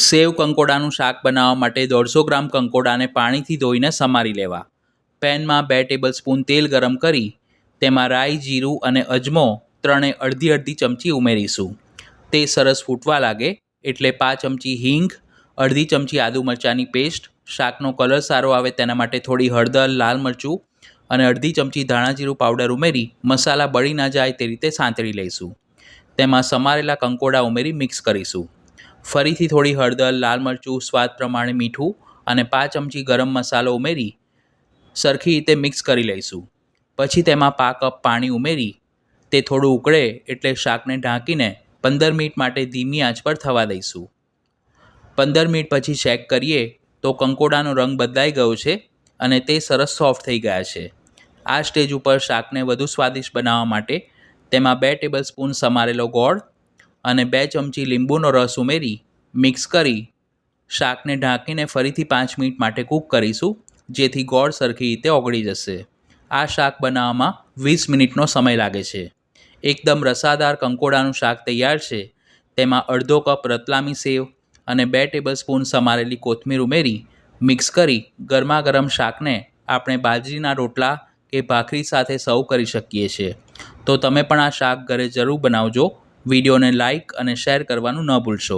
સેવ કંકોડાનું શાક બનાવવા માટે દોઢસો ગ્રામ કંકોડાને પાણીથી ધોઈને સમારી લેવા. પેનમાં બે ટેબલ સ્પૂન તેલ ગરમ કરી, તેમાં રાઈ, જીરું અને અજમો ત્રણે અડધી અડધી ચમચી ઉમેરીશું. તે સરસ ફૂટવા લાગે એટલે પાંચ ચમચી હિંગ, અડધી ચમચી આદુ મરચાંની પેસ્ટ, શાકનો કલર સારો આવે તેના માટે થોડી હળદર, લાલ મરચું અને અડધી ચમચી ધાણા જીરું પાવડર ઉમેરી મસાલા બળી ના જાય તે રીતે સાંતળી લઈશું. તેમાં સમારેલા કંકોડા ઉમેરી મિક્સ કરીશું. ફરીથી થોડી હળદર, લાલ મરચું, સ્વાદ પ્રમાણે મીઠું અને પાંચ ચમચી ગરમ મસાલો ઉમેરી સરખી રીતે મિક્સ કરી લઈશું. પછી તેમાં પા કપ પાણી ઉમેરી તે થોડું ઉકળે એટલે શાકને ઢાંકીને પંદર મિનિટ માટે ધીમી આંચ પર થવા દઈશું. પંદર મિનિટ પછી ચેક કરીએ તો કંકોડાનો રંગ બદલાઈ ગયો છે અને તે સરસ સોફ્ટ થઈ ગયા છે. આ સ્ટેજ ઉપર શાકને વધુ સ્વાદિષ્ટ બનાવવા માટે તેમાં બે ટેબલ સ્પૂન સમારેલો ગોળ અને બે ચમચી લીંબુનો રસ ઉમેરી, મિક્સ કરી, શાકને ઢાંકીને ફરીથી પાંચ મિનિટ માટે કૂક કરીશું, જેથી ગોળ સરખી રીતે ઓગળી જશે. આ શાક બનાવવામાં વીસ મિનિટનો સમય લાગે છે. એકદમ રસાદાર કંકોડાનું શાક તૈયાર છે. તેમાં અડધો કપ રતલામી સેવ અને બે ટેબલ સ્પૂન સમારેલી કોથમીર ઉમેરી, મિક્સ કરી ગરમા ગરમ શાકને આપણે બાજરીના રોટલા કે ભાખરી સાથે સર્વ કરી શકીએ છીએ. તો તમે પણ આ શાક ઘરે જરૂર બનાવજો. વિડીયોને લાઇક અને શેર કરવાનું ન ભૂલશો.